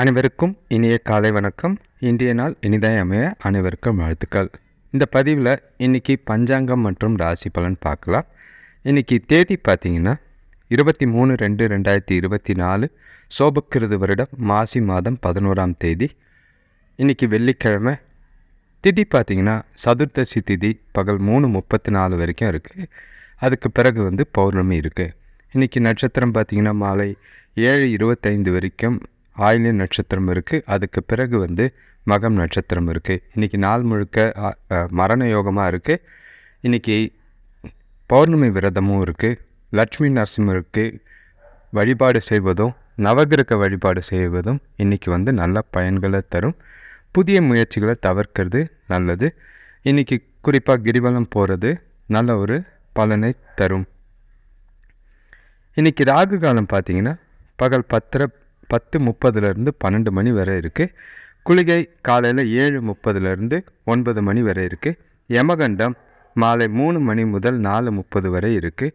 அனைவருக்கும் இனிய காலை வணக்கம். இன்றைய நாள் இனிதாய் அமைய அனைவருக்கும் வாழ்த்துக்கள். இந்த பதிவில் இன்றைக்கி பஞ்சாங்கம் மற்றும் ராசி பலன் பார்க்கலாம். இன்னைக்கு தேதி பார்த்தீங்கன்னா இருபத்தி மூணு ரெண்டு ரெண்டாயிரத்தி இருபத்தி நாலு சோபக்கிருது வருடம் மாசி மாதம் பதினோராம் தேதி. இன்றைக்கி வெள்ளிக்கிழமை. திதி பார்த்திங்கன்னா சதுர்த்தசி திதி பகல் மூணு முப்பத்தி நாலு வரைக்கும் இருக்குது அதுக்கு பிறகு வந்து பௌர்ணமி இருக்குது இன்றைக்கி நட்சத்திரம் பார்த்திங்கன்னா மாலை ஏழு இருபத்தைந்து வரைக்கும் ஆயில்ய நட்சத்திரம் இருக்குது அதுக்கு பிறகு வந்து மகம் நட்சத்திரம் இருக்குது இன்றைக்கி நாள் முழுக்க மரண யோகமாக இருக்குது இன்றைக்கி பௌர்ணமி விரதமும் இருக்குது லட்சுமி இருக்குது வழிபாடு செய்வதும் நவகிரக வழிபாடு செய்வதும் இன்றைக்கி வந்து நல்ல பயன்களை தரும். புதிய முயற்சிகளை தவிர்க்கிறது நல்லது. இன்றைக்கி குறிப்பாக கிரிவலம் போகிறது நல்ல ஒரு பலனை தரும். இன்றைக்கி ராகு காலம் பார்த்தீங்கன்னா பகல் பத்தரை பத்து முப்பதுலேருந்து பன்னெண்டு மணி வரை இருக்குது குளிகை காலையில் ஏழு முப்பதுலேருந்து ஒன்பது மணி வரை இருக்குது யமகண்டம் மாலை மூணு மணி முதல் நாலு முப்பது வரை இருக்குது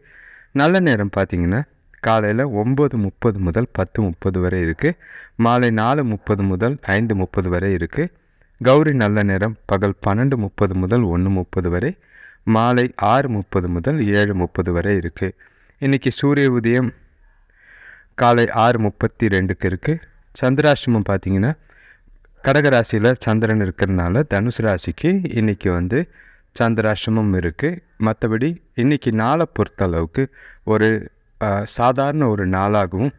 நல்ல நேரம் பார்த்தீங்கன்னா காலையில் ஒம்பது முப்பது முதல் பத்து முப்பது வரை இருக்குது மாலை நாலு முப்பது முதல் ஐந்து முப்பது வரை இருக்குது கௌரி நல்ல நேரம் பகல் பன்னெண்டு முப்பது முதல் ஒன்று முப்பது வரை. மாலை ஆறு முப்பது முதல் ஏழு முப்பது வரை இருக்குது இன்றைக்கி சூரிய உதயம் காலை ஆறு முப்பத்தி ரெண்டுக்கு இருக்குது சந்திராஷ்டமம் பார்த்தீங்கன்னா கடகராசியில் சந்திரன் இருக்கிறதுனால தனுசு ராசிக்கு இன்றைக்கி வந்து சந்திராஷ்டமம் இருக்குது மற்றபடி இன்றைக்கி நாளை பொறுத்தளவுக்கு ஒரு சாதாரண ஒரு நாளாகவும்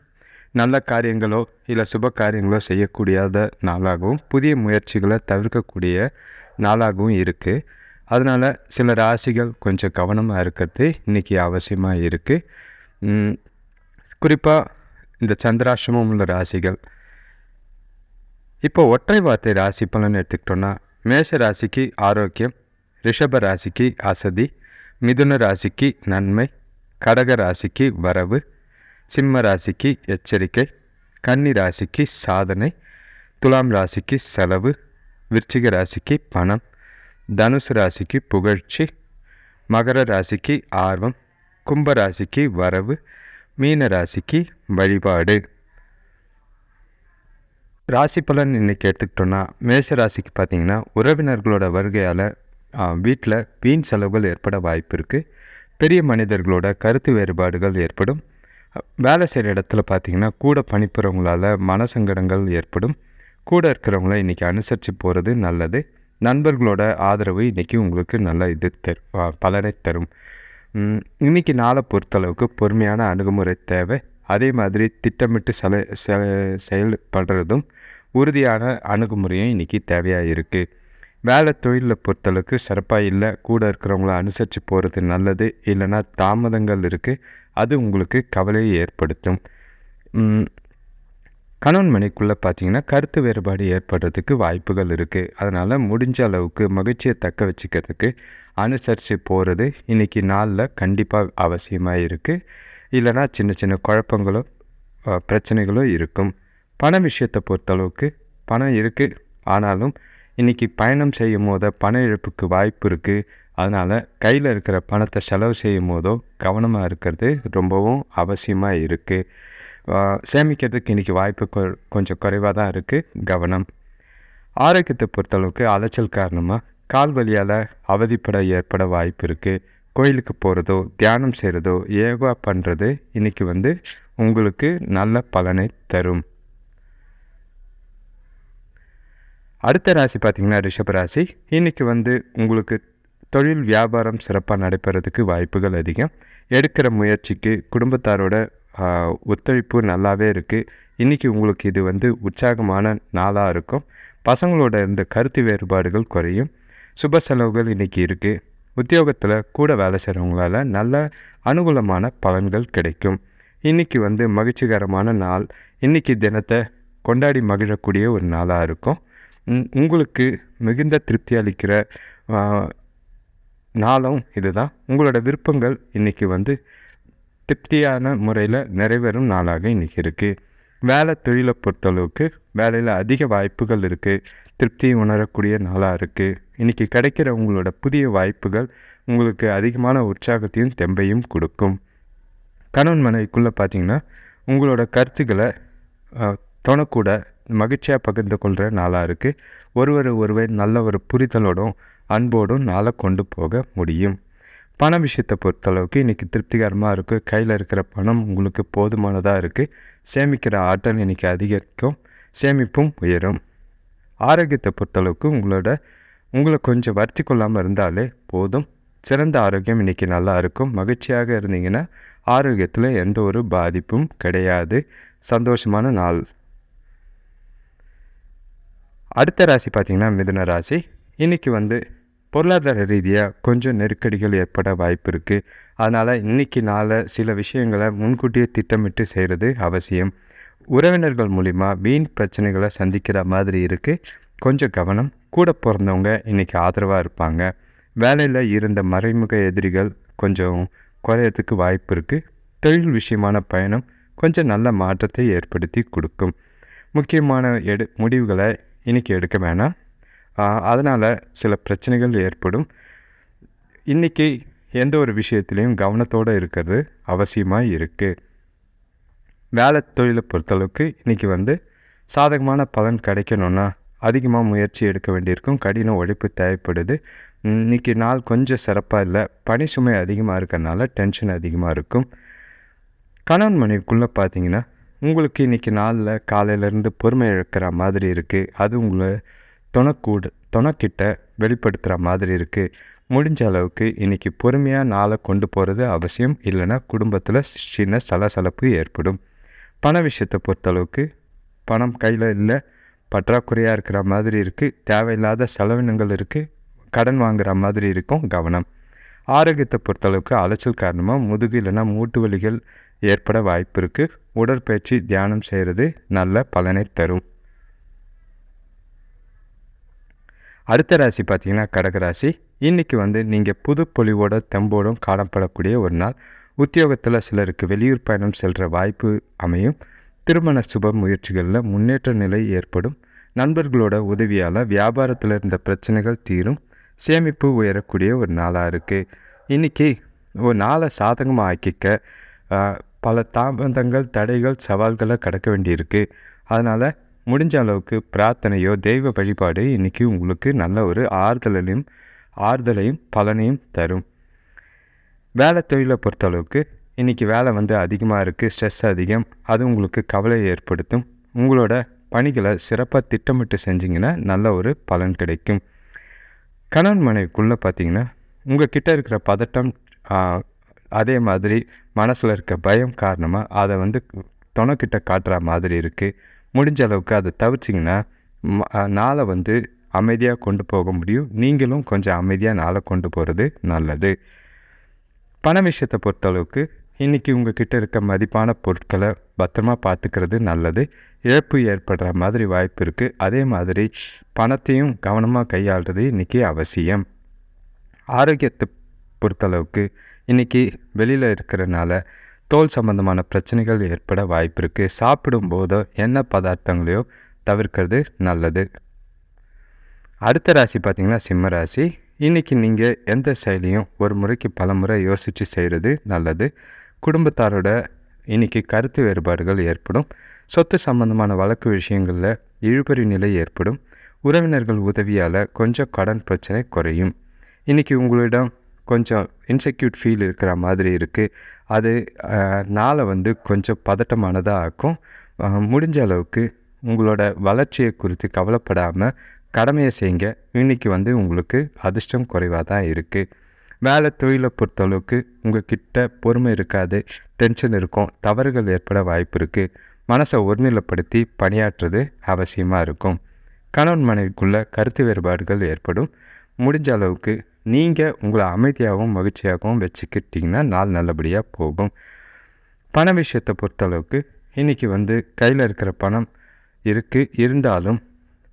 நல்ல காரியங்களோ இல்லை சுப காரியங்களோ செய்யக்கூடியாத நாளாகவும் புதிய முயற்சிகளை தவிர்க்கக்கூடிய நாளாகவும் இருக்குது அதனால் சில ராசிகள் கொஞ்சம் கவனமாக இருக்கிறது இன்றைக்கி அவசியமாக இருக்குது குறிப்பாக இந்த சந்திராசிரமம் உள்ள ராசிகள். இப்போ ஒற்றை வார்த்தை ராசி பலன் எடுத்துக்கிட்டோன்னா மேஷ ராசிக்கு ஆரோக்கியம் ரிஷப ராசிக்கு அசதி மிதுன ராசிக்கு நன்மை கடக ராசிக்கு வரவு சிம்ம ராசிக்கு எச்சரிக்கை கன்னி ராசிக்கு சாதனை துலாம் ராசிக்கு செலவு விருச்சிக ராசிக்கு பணம் தனுசு ராசிக்கு புகழ்ச்சி மகர ராசிக்கு ஆர்வம் கும்ப ராசிக்கு வரவு மீன ராசிக்கு வழிபாடு. ராசி பலன் இன்றைக்கி எடுத்துக்கிட்டோன்னா மேஷ ராசிக்கு பார்த்தீங்கன்னா உறவினர்களோட வருகையால் வீட்டில் வீண் செலவுகள் ஏற்பட வாய்ப்பு இருக்குது பெரிய மனிதர்களோட கருத்து வேறுபாடுகள் ஏற்படும். வேலை செய்கிற இடத்துல பார்த்திங்கன்னா கூட பணிபுறவங்களால் மனசங்கடங்கள் ஏற்படும். கூட இருக்கிறவங்கள இன்றைக்கி அனுசரித்து போகிறது நல்லது. நண்பர்களோட ஆதரவு இன்றைக்கி உங்களுக்கு நல்ல இது தரும் பலனை தரும். இன்றைக்கி இன்னைக்கு நாளை பொறுத்தளவுக்கு பொறுமையான அணுகுமுறை தேவை. அதே மாதிரி திட்டமிட்டு செல செ- செயல்படுறதும் உறுதியான அணுகுமுறையும் இன்றைக்கி தேவையாக இருக்குது வேலை தொழிலில் பொறுத்தளவுக்கு சிறப்பாக இல்லை கூட இருக்கிறவங்கள அனுசரித்து போகிறது நல்லது இல்லைன்னா தாமதங்கள் இருக்குது அது உங்களுக்கு கவலையை ஏற்படுத்தும். கணவன் மனைக்குள்ளே பார்த்தீங்கன்னா கருத்து வேறுபாடு ஏற்படுறதுக்கு வாய்ப்புகள் இருக்குது அதனால் முடிஞ்ச அளவுக்கு மகிழ்ச்சியை தக்க வச்சுக்கிறதுக்கு அனுசரித்து போகிறது இன்றைக்கி நாளில் கண்டிப்பாக அவசியமாக இருக்குது இல்லைன்னா சின்ன சின்ன குழப்பங்களும் பிரச்சனைகளும் இருக்கும். பண விஷயத்தை பொறுத்தளவுக்கு பணம் இருக்குது ஆனாலும் இன்றைக்கி பயணம் செய்யும் போது பண இழப்புக்கு வாய்ப்பு இருக்குது அதனால் கையில் இருக்கிற பணத்தை செலவு செய்யும் போதோ கவனமாக இருக்கிறது ரொம்பவும் அவசியமாக இருக்குது சேமிக்கிறதுக்கு இன்றைக்கி வாய்ப்பு கொ- கொஞ்சம் குறைவாக தான் இருக்குது கவனம். ஆரோக்கியத்தை பொறுத்தளவுக்கு அலைச்சல் காரணமாக கால் வழியால் அவதிப்பட ஏற்பட வாய்ப்பு இருக்குது கோயிலுக்கு போகிறதோ தியானம் செய்கிறதோ யோகா பண்ணுறது இன்றைக்கி வந்து உங்களுக்கு நல்ல பலனை தரும். அடுத்த ராசி பார்த்தீங்கன்னா ரிஷப ராசி. இன்றைக்கி வந்து உங்களுக்கு தொழில் வியாபாரம் சிறப்பாக நடைபெறதுக்கு வாய்ப்புகள் அதிகம். எடுக்கிற முயற்சிக்கு குடும்பத்தாரோட ஒத்துழைப்பு நல்லாவே இருக்குது இன்றைக்கி உங்களுக்கு இது வந்து உற்சாகமான நாளாக இருக்கும். பசங்களோட இருந்த கருத்து வேறுபாடுகள் குறையும். சுப செலவுகள் இன்றைக்கி இருக்குது உத்தியோகத்தில் கூட வேலை செய்கிறவங்களால நல்ல அனுகூலமான பலன்கள் கிடைக்கும். இன்றைக்கி வந்து மகிழ்ச்சிகரமான நாள். இன்றைக்கி தினத்தை கொண்டாடி மகிழக்கூடிய ஒரு நாளாக இருக்கும். உங்களுக்கு மிகுந்த திருப்தி அளிக்கிற நாளும் இதுதான். உங்களோட விருப்பங்கள் இன்றைக்கி வந்து திருப்தியான முறையில் நிறைவேறும் நாளாக இன்றைக்கி இருக்குது வேலை தொழிலை பொறுத்தளவுக்கு வேலையில் அதிக வாய்ப்புகள் இருக்குது திருப்தி உணரக்கூடிய நாளாக இருக்குது இன்றைக்கி கிடைக்கிற உங்களோட புதிய வாய்ப்புகள் உங்களுக்கு அதிகமான உற்சாகத்தையும் தெம்பையும் கொடுக்கும். கணவன் மனைவிக்குள்ளே பார்த்தீங்கன்னா உங்களோட கருத்துக்களை தொணக்கூட மகிழ்ச்சியாக பகிர்ந்து கொள்கிற நாளாக இருக்குது ஒருவர் ஒருவர் நல்ல ஒரு புரிதலோடும் அன்போடும் நாளை கொண்டு போக முடியும். பண விஷயத்தை பொறுத்தளவுக்கு இன்றைக்கி திருப்திகரமாக இருக்குது கையில் இருக்கிற பணம் உங்களுக்கு போதுமானதாக இருக்குது சேமிக்கிற ஆற்றல் இன்றைக்கி அதிகரிக்கும். சேமிப்பும் உயரும். ஆரோக்கியத்தை பொறுத்தளவுக்கு உங்களோட உங்களை கொஞ்சம் வருத்தி கொள்ளாமல் இருந்தாலே போதும். சிறந்த ஆரோக்கியம் இன்றைக்கி நல்லா இருக்கும். மகிழ்ச்சியாக இருந்தீங்கன்னா ஆரோக்கியத்தில் எந்த ஒரு பாதிப்பும் கிடையாது. சந்தோஷமான நாள். அடுத்த ராசி பார்த்திங்கன்னா மிதுன ராசி. இன்றைக்கி வந்து பொருளாதார ரீதியாக கொஞ்சம் நெருக்கடிகள் ஏற்பட வாய்ப்பு இருக்குது அதனால் இன்றைக்கி நாளை சில விஷயங்களை முன்கூட்டியே திட்டமிட்டு செய்கிறது அவசியம். உறவினர்கள் மூலிமா வீண் பிரச்சனைகளை சந்திக்கிற மாதிரி இருக்குது கொஞ்சம் கவனம். கூட பிறந்தவங்க இன்றைக்கி ஆதரவாக இருப்பாங்க. வேலையில் இருந்த மறைமுக எதிரிகள் கொஞ்சம் குறையறதுக்கு வாய்ப்பு இருக்குது தொழில் விஷயமான பயணம் கொஞ்சம் நல்ல மாற்றத்தை ஏற்படுத்தி கொடுக்கும். முக்கியமான எடு முடிவுகளை இன்றைக்கி எடுக்க வேணாம். அதனால் சில பிரச்சனைகள் ஏற்படும். இன்றைக்கி எந்த ஒரு விஷயத்துலேயும் கவனத்தோடு இருக்கிறது அவசியமாக இருக்குது வேலை தொழிலை பொறுத்தளவுக்கு இன்றைக்கி வந்து சாதகமான பலன் கிடைக்கணுன்னா அதிகமாக முயற்சி எடுக்க வேண்டியிருக்கும். கடின உழைப்பு தேவைப்படுது. இன்றைக்கி நாள் கொஞ்சம் சிறப்பாக இல்லை. பனி சுமை அதிகமாக இருக்கிறனால டென்ஷன் அதிகமாக இருக்கும். கணவன் மனைவிக்குள்ளே பார்த்தீங்கன்னா உங்களுக்கு இன்றைக்கி நாளில் காலையிலேருந்து பொறுமை இழக்கிற மாதிரி இருக்குது அது உங்களை துணக்கூட துணைக்கிட்ட வெளிப்படுத்துகிற மாதிரி இருக்குது முடிஞ்ச அளவுக்கு இன்றைக்கி பொறுமையாக நாளை கொண்டு போகிறது அவசியம். இல்லைன்னா குடும்பத்தில் சின்ன சலசலப்பு ஏற்படும். பண விஷயத்தை பொறுத்தளவுக்கு பணம் கையில் இல்லை. பற்றாக்குறையாக இருக்கிற மாதிரி இருக்குது தேவையில்லாத செலவினங்கள் இருக்குது கடன் வாங்குகிற மாதிரி இருக்கும் கவனம். ஆரோக்கியத்தை பொறுத்தளவுக்கு அலைச்சல் காரணமாக முதுகு இல்லைன்னா மூட்டு வலிகள் ஏற்பட வாய்ப்பு இருக்குது உடற்பயிற்சி தியானம் செய்கிறது நல்ல பலனை தரும். அடுத்த ராசி பார்த்திங்கன்னா கடகராசி இன்றைக்கி வந்து நீங்கள் புது பொலிவோட தெம்போடும் காணப்படக்கூடிய ஒரு நாள். உத்தியோகத்தில் சிலருக்கு வெளியூர் பயணம் செல்கிற வாய்ப்பு அமையும். திருமண சுப முயற்சிகளில் முன்னேற்ற நிலை ஏற்படும். நண்பர்களோட உதவியால் வியாபாரத்தில் இருந்த பிரச்சனைகள் தீரும். சேமிப்பு உயரக்கூடிய ஒரு நாளாக இருக்குது இன்றைக்கி ஒரு நாளை சாதகமாக ஆக்கிக்க பல தாமதங்கள் தடைகள் சவால்களை கடக்க வேண்டியிருக்கு. அதனால் முடிஞ்ச அளவுக்கு பிரார்த்தனையோ தெய்வ வழிபாடு இன்றைக்கி உங்களுக்கு நல்ல ஒரு ஆறுதலையும் ஆறுதலையும் பலனையும் தரும். வேலை தொழிலை பொறுத்தளவுக்கு இன்றைக்கி வேலை வந்து அதிகமாக இருக்குது ஸ்ட்ரெஸ் அதிகம். அது உங்களுக்கு கவலையை ஏற்படுத்தும். உங்களோட பணிகளை சிறப்பாக திட்டமிட்டு செஞ்சிங்கன்னா நல்ல ஒரு பலன் கிடைக்கும். கணவன் மனைவிக்குள்ளே பார்த்தீங்கன்னா உங்கள் கிட்டே இருக்கிற பதட்டம் அதே மாதிரி மனசில் இருக்க பயம் காரணமாக அதை வந்து துணைக்கிட்ட காட்டுற மாதிரி இருக்குது முடிஞ்ச அளவுக்கு அதை தவிர்த்திங்கன்னா நாளை வந்து அமைதியாக கொண்டு போக முடியும். நீங்களும் கொஞ்சம் அமைதியாக நாளை கொண்டு போகிறது நல்லது. பண விஷயத்தை பொறுத்தளவுக்கு இன்றைக்கி உங்கள் கிட்டே இருக்க மதிப்பான பொருட்களை பத்திரமா பார்த்துக்கிறது நல்லது. இழப்பு ஏற்படுற மாதிரி வாய்ப்பு இருக்குது அதே மாதிரி பணத்தையும் கவனமாக கையாளுறது இன்றைக்கி அவசியம். ஆரோக்கியத்தை பொறுத்தளவுக்கு இன்றைக்கி வெளியில் இருக்கிறனால தோல் சம்பந்தமான பிரச்சனைகள் ஏற்பட வாய்ப்பு இருக்குது சாப்பிடும்போதோ எண்ணெய் பதார்த்தங்களையோ தவிர்க்கிறது நல்லது. அடுத்த ராசி பார்த்திங்கன்னா சிம்ம ராசி. இன்றைக்கி நீங்கள் எந்த செயலியும் ஒரு முறைக்கு பல முறை யோசித்து செய்கிறது நல்லது. குடும்பத்தாரோட இன்றைக்கி கருத்து வேறுபாடுகள் ஏற்படும். சொத்து சம்பந்தமான வழக்கு விஷயங்களில் இழுபறி நிலை ஏற்படும். உறவினர்கள் உதவியால் கொஞ்சம் கடன் பிரச்சனை குறையும். இன்றைக்கி உங்களிடம் கொஞ்சம் இன்செக்யூட் ஃபீல் இருக்கிற மாதிரி இருக்குது அது நாளை வந்து கொஞ்சம் பதட்டமானதாக ஆக்கும். முடிஞ்ச அளவுக்கு உங்களோட வளர்ச்சியை குறித்து கவலைப்படாமல் கடமையை செய்யுங்க. இன்றைக்கி வந்து உங்களுக்கு அதிர்ஷ்டம் குறைவாக தான் இருக்குது வேலை தொழிலை பொறுத்தளவுக்கு உங்கள் கிட்ட பொறுமை இருக்காது டென்ஷன் இருக்கும் தவறுகள் ஏற்பட வாய்ப்பு இருக்குது மனசை ஒருநிலைப்படுத்தி பணியாற்றுறது அவசியமாக இருக்கும். கணவன் மனைவிக்குள்ள கருத்து வேறுபாடுகள் ஏற்படும். முடிஞ்ச அளவுக்கு நீங்கள் உங்களை அமைதியாகவும் மகிழ்ச்சியாகவும் வச்சுக்கிட்டிங்கன்னா நாள் நல்லபடியாக போகும். பண விஷயத்தை பொறுத்தளவுக்கு இன்றைக்கி வந்து கையில் இருக்கிற பணம் இருக்குது இருந்தாலும்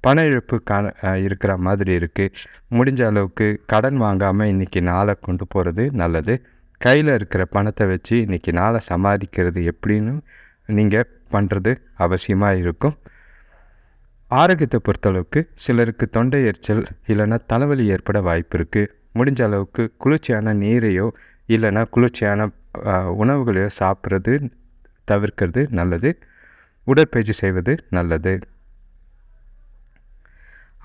பண இழப்பு இருக்கிற மாதிரி இருக்குது முடிஞ்ச அளவுக்கு கடன் வாங்காமல் இன்றைக்கி நாளை கொண்டு போகிறது நல்லது. கையில் இருக்கிற பணத்தை வச்சு இன்றைக்கி நாளை சமாளிக்கிறது எப்படின்னு நீங்கள் பண்ணுறது அவசியமாக இருக்கும். ஆரோக்கியத்தை பொறுத்தளவுக்கு சிலருக்கு தொண்டை எரிச்சல் இல்லைன்னா தலைவலி ஏற்பட வாய்ப்பு இருக்குது முடிஞ்ச அளவுக்கு குளிர்ச்சியான நீரையோ இல்லைன்னா குளிர்ச்சியான உணவுகளையோ சாப்பிட்றது தவிர்க்கிறது நல்லது. உடற்பயிற்சி செய்வது நல்லது.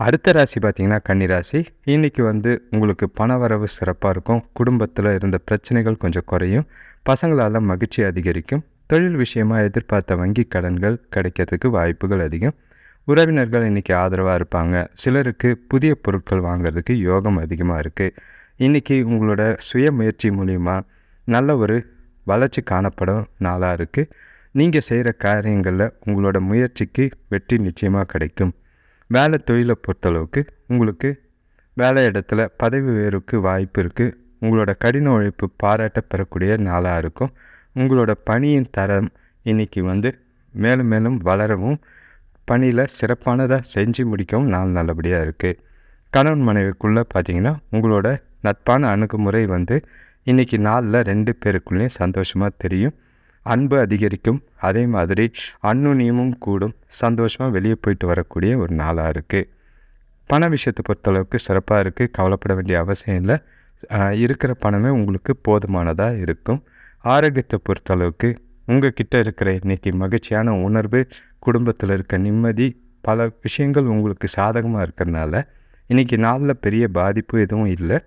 அடுத்த ராசி பார்த்தீங்கன்னா கன்னிராசி. இன்றைக்கி வந்து உங்களுக்கு பணவரவு சிறப்பாக இருக்கும். குடும்பத்தில் இருந்த பிரச்சனைகள் கொஞ்சம் குறையும். பசங்களால் மகிழ்ச்சி அதிகரிக்கும். தொழில் விஷயமாக எதிர்பார்த்த வங்கி கடன்கள் கிடைக்கிறதுக்கு வாய்ப்புகள் அதிகம். உறவினர்கள் இன்றைக்கி ஆதரவாக இருப்பாங்க. சிலருக்கு புதிய பொருட்கள் வாங்குறதுக்கு யோகம் அதிகமாக இருக்குது இன்றைக்கி உங்களோட சுய முயற்சி மூலிமா நல்ல ஒரு வளர்ச்சி காணப்படும் நாளாக இருக்குது நீங்கள் செய்கிற காரியங்களில் உங்களோட முயற்சிக்கு வெற்றி நிச்சயமாக கிடைக்கும். வேலை தொழிலை பொறுத்தளவுக்கு உங்களுக்கு வேலை இடத்துல பதவி உயர்வுக்கு வாய்ப்பு இருக்குது உங்களோட கடின உழைப்பு பாராட்ட பெறக்கூடிய நாளாக இருக்கும். உங்களோட பணியின் தரம் இன்றைக்கி வந்து மேலும் மேலும் வளரவும் பணியில் சிறப்பானதாக செஞ்சு முடிக்கவும் நாள் நல்லபடியாக இருக்குது கணவன் மனைவிக்குள்ளே பார்த்தீங்கன்னா உங்களோட நட்பான அணுகுமுறை வந்து இன்றைக்கி நாளில் ரெண்டு பேருக்குள்ளேயும் சந்தோஷமாக தெரியும். அன்பு அதிகரிக்கும். அதே மாதிரி அன்னுனியமும் கூடும். சந்தோஷமாக வெளியே போயிட்டு வரக்கூடிய ஒரு நாளாக இருக்குது பண விஷயத்தை பொறுத்தளவுக்கு சிறப்பாக இருக்குது கவலைப்பட வேண்டிய அவசியம் இல்லை. இருக்கிற பணமே உங்களுக்கு போதுமானதாக இருக்கும். ஆரோக்கியத்தை பொறுத்தளவுக்கு உங்கள் கிட்டே இருக்கிற இன்றைக்கி மகிழ்ச்சியான உணர்வு குடும்பத்தில் இருக்க நிம்மதி பல விஷயங்கள் உங்களுக்கு சாதகமாக இருக்கிறனால இன்றைக்கி நாளில் பெரிய பாதிப்பு எதுவும் இல்லை.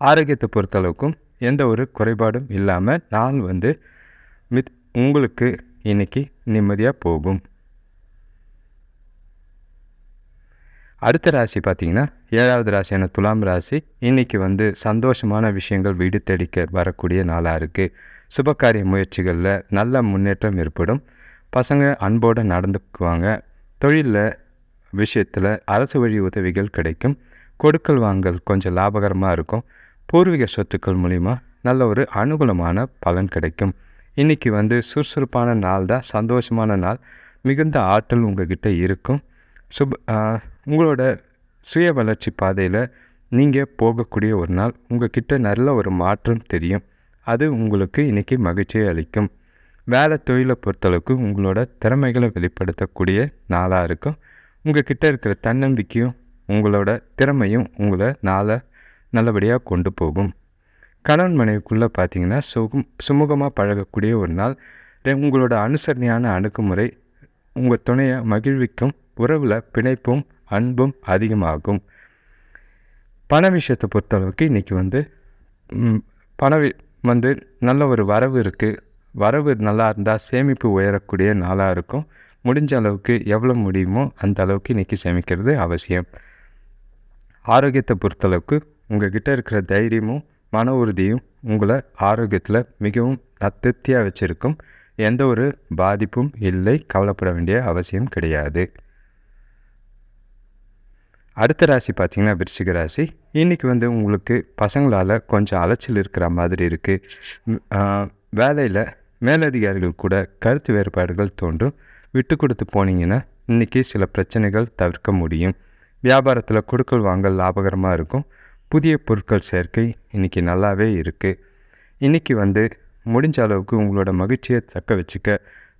ஆரோக்கியத்தை பொறுத்தளவுக்கும் எந்த ஒரு குறைபாடும் இல்லாமல் நாள் வந்து மித் உங்களுக்கு இன்றைக்கி நிம்மதியாக போகும். அடுத்த ராசி பார்த்திங்கன்னா ஏழாவது ராசியான துலாம் ராசி இன்றைக்கி வந்து சந்தோஷமான விஷயங்கள் வீடு தெடிக்க வரக்கூடிய நாளாக இருக்குது சுபகாரிய முயற்சிகளில் நல்ல முன்னேற்றம் ஏற்படும். பசங்க அன்போடு நடந்துக்குவாங்க. தொழிலில் விஷயத்தில் அரசு வழி உதவிகள் கிடைக்கும். கொடுக்கல் வாங்கல் கொஞ்சம் லாபகரமாக இருக்கும். பூர்வீக சொத்துக்கள் மூலிமா நல்ல ஒரு அனுகூலமான பலன் கிடைக்கும். இன்றைக்கி வந்து சுறுசுறுப்பான நாள் தான் சந்தோஷமான நாள் மிகுந்த ஆற்றல் உங்கள்கிட்ட இருக்கும். சுப் உங்களோட சுய வளர்ச்சி பாதையில் நீங்கள் போகக்கூடிய ஒரு நாள். உங்கள் கிட்ட நல்ல ஒரு மாற்றம் தெரியும். அது உங்களுக்கு இன்றைக்கி மகிழ்ச்சியை அளிக்கும். வேலை தொழிலை பொறுத்தளவுக்கு உங்களோட திறமைகளை வெளிப்படுத்தக்கூடிய நாளாக இருக்கும். உங்கள் கிட்டே இருக்கிற தன்னம்பிக்கையும் உங்களோட திறமையும் உங்களை நாளை நல்லபடியாக கொண்டு போகும். கணவன் மனைவிக்குள்ளே பார்த்தீங்கன்னா சுகம் சுமூகமாக பழகக்கூடிய ஒரு நாள். உங்களோட அனுசரணையான அணுகுமுறை உங்கள் துணையை மகிழ்விக்கும் உறவில் பிணைப்பும் அன்பும் அதிகமாகும். பண விஷயத்தை பொறுத்தளவுக்கு இன்றைக்கி வந்து பண வந்து நல்ல ஒரு வரவு இருக்குது வரவு நல்லா இருந்தால் சேமிப்பு உயரக்கூடிய நாளாக இருக்கும். முடிஞ்ச அளவுக்கு எவ்வளோ முடியுமோ அந்த அளவுக்கு இன்றைக்கி சேமிக்கிறது அவசியம். ஆரோக்கியத்தை பொறுத்தளவுக்கு உங்கள் கிட்டே இருக்கிற தைரியமும் மன உறுதியும் உங்களை ஆரோக்கியத்தில் மிகவும் அத்திருப்தியாக வச்சுருக்கும். எந்த ஒரு பாதிப்பும் இல்லை கவலைப்பட வேண்டிய அவசியம் கிடையாது. அடுத்த ராசி பார்த்திங்கன்னா விருச்சிக ராசி. இன்றைக்கி வந்து உங்களுக்கு பசங்களால் கொஞ்சம் அலைச்சல் இருக்கிற மாதிரி இருக்குது வேலையில் மேலதிகாரிகள் கூட கருத்து வேறுபாடுகள் தோன்றும். விட்டு கொடுத்து போனீங்கன்னா இன்றைக்கி சில பிரச்சனைகள் தவிர்க்க முடியும். வியாபாரத்தில் கொடுக்கல் வாங்கல் லாபகரமாக இருக்கும். புதிய பொருட்கள் சேர்க்கை இன்றைக்கி நல்லாவே இருக்குது இன்றைக்கி வந்து முடிஞ்ச அளவுக்கு உங்களோட மகிழ்ச்சியை தக்க வச்சுக்க.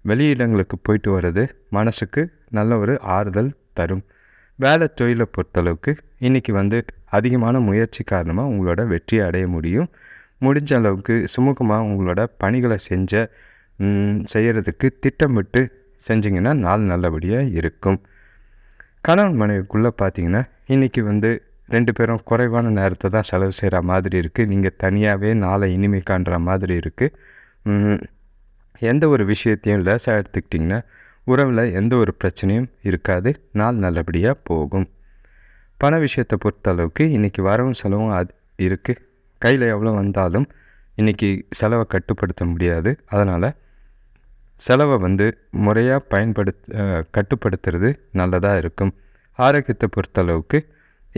வெளியிடங்களுக்கு போயிட்டு வர்றது மனசுக்கு நல்ல ஒரு ஆறுதல் தரும். வேலை தொழிலை பொறுத்தளவுக்கு இன்றைக்கி வந்து அதிகமான முயற்சி காரணமாக உங்களோட வெற்றியை அடைய முடியும். முடிஞ்ச அளவுக்கு சுமூகமாக உங்களோட பணிகளை செஞ்ச செய்கிறதுக்கு திட்டமிட்டு செஞ்சிங்கன்னா நாள் நல்லபடியாக இருக்கும். கணவன் மனைவிக்குள்ளே பார்த்தீங்கன்னா இன்றைக்கி வந்து ரெண்டு பேரும் குறைவான நேரத்தை தான் செலவு செய்கிற மாதிரி இருக்குது நீங்கள் தனியாகவே நாளை இனிமை காண்ற மாதிரி இருக்குது எந்த ஒரு விஷயத்தையும் லேசாக எடுத்துக்கிட்டிங்கன்னா உறவில் எந்த ஒரு பிரச்சனையும் இருக்காது. நாள் நல்லபடியாக போகும். பண விஷயத்தை பொறுத்தளவுக்கு இன்றைக்கி வரவும் செலவும் அது இருக்குது கையில் எவ்வளோ வந்தாலும் இன்றைக்கி செலவை கட்டுப்படுத்த முடியாது. அதனால் செலவை வந்து முறையாக பயன்படுத்த கட்டுப்படுத்துறது நல்லதாக இருக்கும். ஆரோக்கியத்தை பொறுத்தளவுக்கு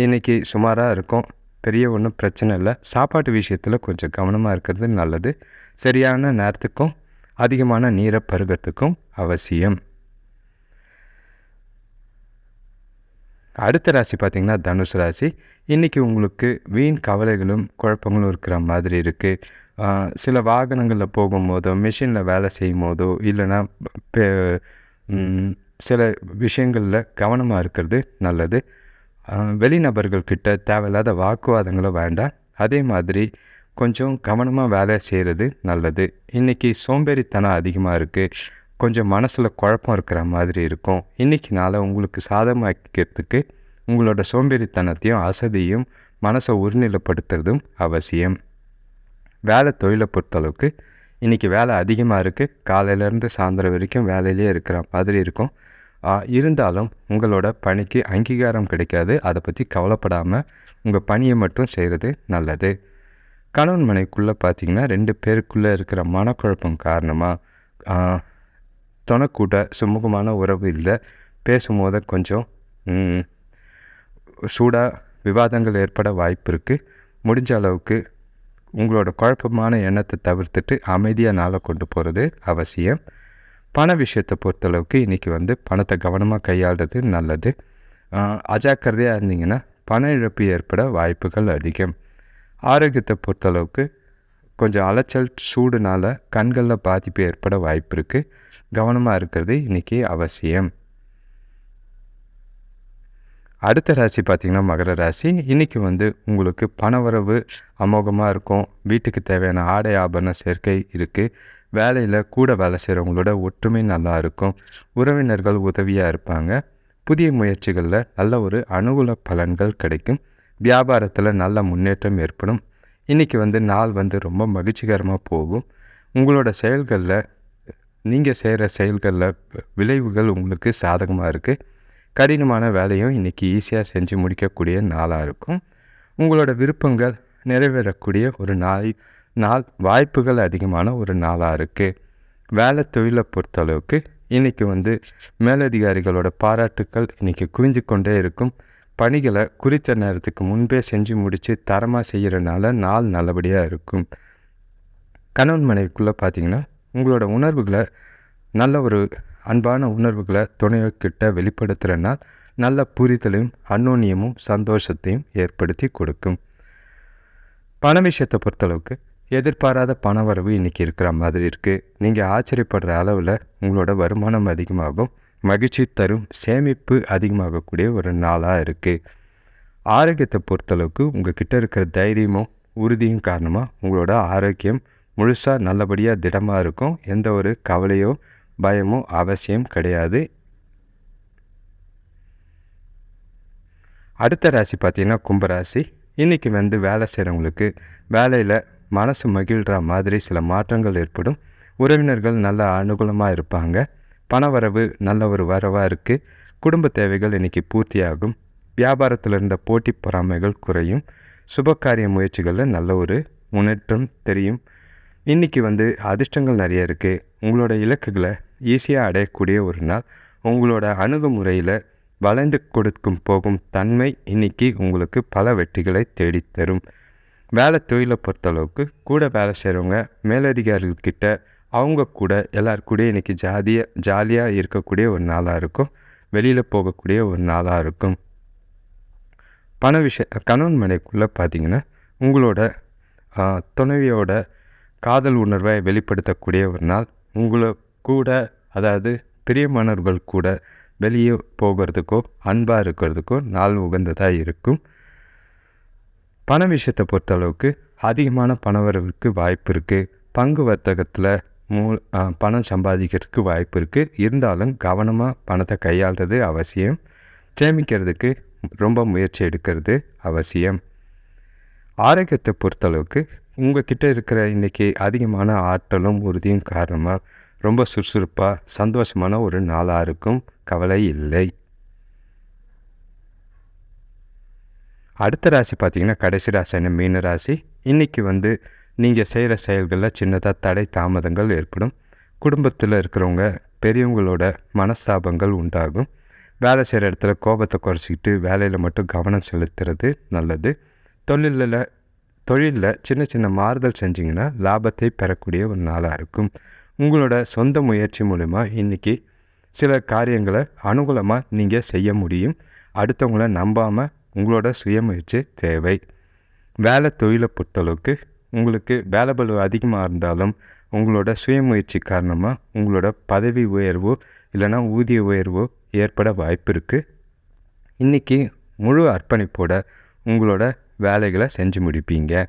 இன்றைக்கி சுமாராக இருக்கும். பெரிய ஒன்றும் பிரச்சனை இல்லை. சாப்பாட்டு விஷயத்தில் கொஞ்சம் கவனமாக இருக்கிறது நல்லது. சரியான நேரத்துக்கும் அதிகமான நீரை பருகிறதுக்கும் அவசியம். அடுத்த ராசி பார்த்திங்கன்னா தனுஷ் ராசி. இன்றைக்கி உங்களுக்கு வீண் கவலைகளும் குழப்பங்களும் இருக்கிற மாதிரி இருக்குது சில வாகனங்களில் போகும்போதோ மிஷினில் வேலை செய்யும் போதோ இல்லைன்னா சில விஷயங்களில் கவனமாக இருக்கிறது நல்லது. வெளிநபர்கள்கிட்ட தேவையில்லாத வாக்குவாதங்களும் வேண்டாம். அதே மாதிரி கொஞ்சம் கவனமாக வேலை செய்கிறது நல்லது. இன்றைக்கி சோம்பேறித்தனம் அதிகமாக இருக்குது கொஞ்சம் மனசில் குழப்பம் இருக்கிற மாதிரி இருக்கும். இன்றைக்கி நாளை உங்களுக்கு சாதமாக்கிக்கிறதுக்கு உங்களோட சோம்பேறித்தனத்தையும் அசதியும் மனசை ஒருநிலைப்படுத்துறதும் அவசியம். வேலை தொழிலை பொறுத்தளவுக்கு இன்றைக்கி வேலை அதிகமாக இருக்குது காலையிலேருந்து சாயந்தரம் வரைக்கும் வேலையிலே இருக்கிற மாதிரி இருக்கும். இருந்தாலும் உங்களோட பணிக்கு அங்கீகாரம் கிடைக்காது. அதை பற்றி கவலைப்படாமல் உங்கள் பணியை மட்டும் செய்கிறது நல்லது. கணவன் மனைக்குள்ளே பார்த்தீங்கன்னா ரெண்டு பேருக்குள்ளே இருக்கிற மனக்குழப்பம் காரணமாக துணைக்கூட சுமூகமான உறவு இல்லை. பேசும்போது கொஞ்சம் சூடாக விவாதங்கள் ஏற்பட வாய்ப்பு இருக்குது முடிஞ்ச அளவுக்கு உங்களோட குழப்பமான எண்ணத்தை தவிர்த்துட்டு அமைதியாக நாளை கொண்டு போகிறது அவசியம். பண விஷயத்தை பொறுத்தளவுக்கு இன்றைக்கி வந்து பணத்தை கவனமாக கையாளுறது நல்லது. அஜாக்கிரதையாக இருந்தீங்கன்னா பண இழப்பு ஏற்பட வாய்ப்புகள் அதிகம். ஆரோக்கியத்தை பொறுத்தளவுக்கு கொஞ்சம் அலைச்சல் சூடுனால கண்களில் பாதிப்பு ஏற்பட வாய்ப்பு இருக்குது கவனமாக இருக்கிறது இன்றைக்கி அவசியம். அடுத்த ராசி பார்த்திங்கன்னா மகர ராசி. இன்றைக்கி வந்து உங்களுக்கு பணவரவு அமோகமாக இருக்கும். வீட்டுக்கு தேவையான ஆடை ஆபரண சேர்க்கை இருக்குது வேலையில் கூட வேலை செய்கிறவங்களோட ஒற்றுமை நல்லா இருக்கும். உறவினர்கள் உதவியாக இருப்பாங்க. புதிய முயற்சிகளில் நல்ல ஒரு அனுகூல பலன்கள் கிடைக்கும். வியாபாரத்தில் நல்ல முன்னேற்றம் ஏற்படும். இன்றைக்கி வந்து நாள் வந்து ரொம்ப மகிழ்ச்சிகரமாக போகும். உங்களோட செயல்களில் நீங்கள் செய்கிற செயல்களில் விளைவுகள் உங்களுக்கு சாதகமாக இருக்குது கடினமான வேலையும் இன்றைக்கி ஈஸியாக செஞ்சு முடிக்கக்கூடிய நாளாக இருக்கும். உங்களோட விருப்பங்கள் நிறைவேறக்கூடிய ஒரு நாள் நாள் வாய்ப்புகள் அதிகமான ஒரு நாளாக இருக்குது வேலை தொழிலை பொறுத்தளவுக்கு இன்றைக்கி வந்து மேலதிகாரிகளோட பாராட்டுக்கள் இன்றைக்கி குவிஞ்சு கொண்டே இருக்கும். பணிகளை குறித்த நேரத்துக்கு முன்பே செஞ்சு முடித்து தரமாக செய்கிறனால நாள் நல்லபடியாக இருக்கும். கணவன் மனைவிக்குள்ளே பார்த்தீங்கன்னா உங்களோட உணர்வுகளை நல்ல ஒரு அன்பான உணர்வுகளை துணைக்கிட்ட வெளிப்படுத்துகிறனால் நல்ல புரிதலையும் அன்னோன்யமும் சந்தோஷத்தையும் ஏற்படுத்தி கொடுக்கும். பண விஷயத்தை பொறுத்தளவுக்கு எதிர்பாராத பண வரவு இன்றைக்கி இருக்கிற மாதிரி இருக்குது நீங்கள் ஆச்சரியப்படுற அளவில் உங்களோட வருமானம் அதிகமாகும். மகிழ்ச்சி தரும் சேமிப்பு அதிகமாகக்கூடிய ஒரு நாளாக இருக்குது ஆரோக்கியத்தை பொறுத்தளவுக்கு உங்கள் கிட்டே இருக்கிற தைரியமும் உறுதியும் காரணமாக உங்களோட ஆரோக்கியம் முழுசாக நல்லபடியாக திடமாக இருக்கும். எந்த ஒரு கவலையோ பயமோ அவசியம் கிடையாது. அடுத்த ராசி பார்த்தீங்கன்னா கும்பராசி இன்றைக்கி வந்து வேலை செய்கிறவங்களுக்கு வேலையில் மனசு மகிழ்கிற மாதிரி சில மாற்றங்கள் ஏற்படும். உறவினர்கள் நல்ல அனுகூலமாக இருப்பாங்க. பணவரவு நல்ல ஒரு வரவாக இருக்குது குடும்ப தேவைகள் இன்றைக்கி பூர்த்தியாகும். வியாபாரத்தில் இருந்த போட்டி பொறாமைகள் குறையும். சுபகாரிய முயற்சிகளில் நல்ல ஒரு முன்னேற்றம் தெரியும். இன்றைக்கி வந்து அதிர்ஷ்டங்கள் நிறைய இருக்குது உங்களோட இலக்குகளை ஈஸியாக அடையக்கூடிய ஒரு நாள். உங்களோட அணுகுமுறையில் வளைந்து கொடுக்கும் போகும் தன்மை இன்னைக்கு உங்களுக்கு பல வெற்றிகளை தேடித்தரும். வேலை தொழிலை பொறுத்தளவுக்கு கூட வேலை செய்கிறவங்க மேலதிகாரிகள்கிட்ட அவங்க கூட எல்லார் கூட இன்றைக்கி ஜாதியாக ஜாலியாக இருக்கக்கூடிய ஒரு நாளாக இருக்கும். வெளியில் போகக்கூடிய ஒரு நாளாக இருக்கும். பண விஷய கணவன் மனைக்குள்ளே பார்த்திங்கன்னா உங்களோட துணைவியோட காதல் உணர்வை வெளிப்படுத்தக்கூடிய ஒரு நாள். உங்களை கூட அதாவது பிரியமானவர்கள் கூட வெளியே போகிறதுக்கோ அன்பாக இருக்கிறதுக்கோ நாள் உகந்ததாக இருக்கும். பண விஷயத்தை பொறுத்தளவுக்கு அதிகமான பணவரவுக்கு வாய்ப்பு இருக்குது பங்கு வர்த்தகத்தில் மூ பணம் சம்பாதிக்கிறதுக்கு வாய்ப்பு இருக்குது இருந்தாலும் கவனமாக பணத்தை கையாளுறது அவசியம். சேமிக்கிறதுக்கு ரொம்ப முயற்சி எடுக்கிறது அவசியம். ஆரோக்கியத்தை பொறுத்தளவுக்கு உங்ககிட்ட இருக்கிற இன்றைக்கி அதிகமான ஆற்றலும் உறுதியும் காரணமாக ரொம்ப சுறுசுறுப்பாக சந்தோஷமான ஒரு நாளாக இருக்கும். கவலை இல்லை. அடுத்த ராசி பார்த்தீங்கன்னா கடைசி ராசியான மீன ராசி இன்றைக்கி வந்து நீங்கள் செய்கிற செயல்களில் சின்னதாக தடை தாமதங்கள் ஏற்படும். குடும்பத்தில் இருக்கிறவங்க பெரியவங்களோட மனஸ்தாபங்கள் உண்டாகும். வேலை செய்கிற இடத்துல கோபத்தை குறைச்சிக்கிட்டு வேலையில் மட்டும் கவனம் செலுத்துறது நல்லது. தொழிலில் தொழிலில் சின்ன சின்ன மாறுதல் செஞ்சிங்கன்னா லாபத்தை பெறக்கூடிய ஒரு நாளாக இருக்கும். உங்களோட சொந்த முயற்சி மூலிமா இன்றைக்கி சில காரியங்களை அனுகூலமாக நீங்கள் செய்ய முடியும். அடுத்தவங்கள நம்பாமல் உங்களோட சுயமுயற்சி தேவை. வேலை தொழிலை பொறுத்தளவுக்கு உங்களுக்கு வேலை பளு அதிகமாக இருந்தாலும் உங்களோட சுயமுயற்சி காரணமாக உங்களோட பதவி உயர்வோ இல்லைன்னா ஊதிய உயர்வோ ஏற்பட வாய்ப்பு இருக்குது இன்றைக்கி முழு அர்ப்பணிப்போட உங்களோட வேலைகளை செஞ்சு முடிப்பீங்க.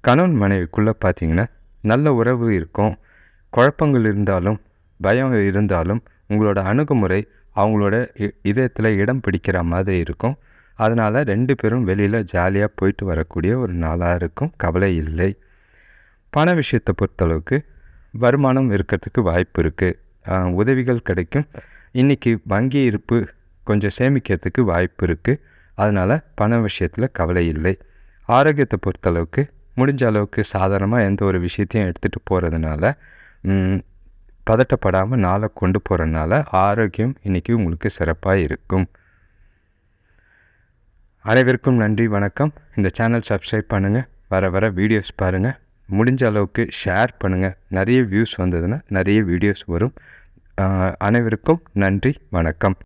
கணவன் மனைவிக்குள்ளே பார்த்தீங்கன்னா நல்ல உறவு இருக்கும். குழப்பங்கள் இருந்தாலும் பயம் இருந்தாலும் உங்களோட அணுகுமுறை அவங்களோட இ- இதயத்தில் இடம் பிடிக்கிற மாதிரி இருக்கும். அதனால் ரெண்டு பேரும் வெளியில் ஜாலியாக போயிட்டு வரக்கூடிய ஒரு நாளாக இருக்கும். கவலை இல்லை. பண விஷயத்தை பொறுத்தளவுக்கு வருமானம் இருக்கிறதுக்கு வாய்ப்பு இருக்குது உதவிகள் கிடைக்கும். இன்றைக்கி வங்கி இருப்பு கொஞ்சம் சேமிக்கிறதுக்கு வாய்ப்பு இருக்குது அதனால் பண விஷயத்தில் கவலை இல்லை. ஆரோக்கியத்தை பொறுத்தளவுக்கு முடிஞ்ச அளவுக்கு சாதாரணமாக எந்த ஒரு விஷயத்தையும் எடுத்துகிட்டு போகிறதுனால பதட்டப்படாமல் நாளை கொண்டு போகிறதுனால ஆரோக்கியம் இன்றைக்கி உங்களுக்கு சிறப்பாக இருக்கும். அனைவருக்கும் நன்றி வணக்கம். இந்த சேனல் சப்ஸ்கிரைப் பண்ணுங்கள் வர வர வீடியோஸ் பாருங்கள் முடிஞ்ச அளவுக்கு ஷேர் பண்ணுங்கள் நிறைய வியூஸ் வந்ததுன்னா நிறைய வீடியோஸ் வரும். அனைவருக்கும் நன்றி வணக்கம்.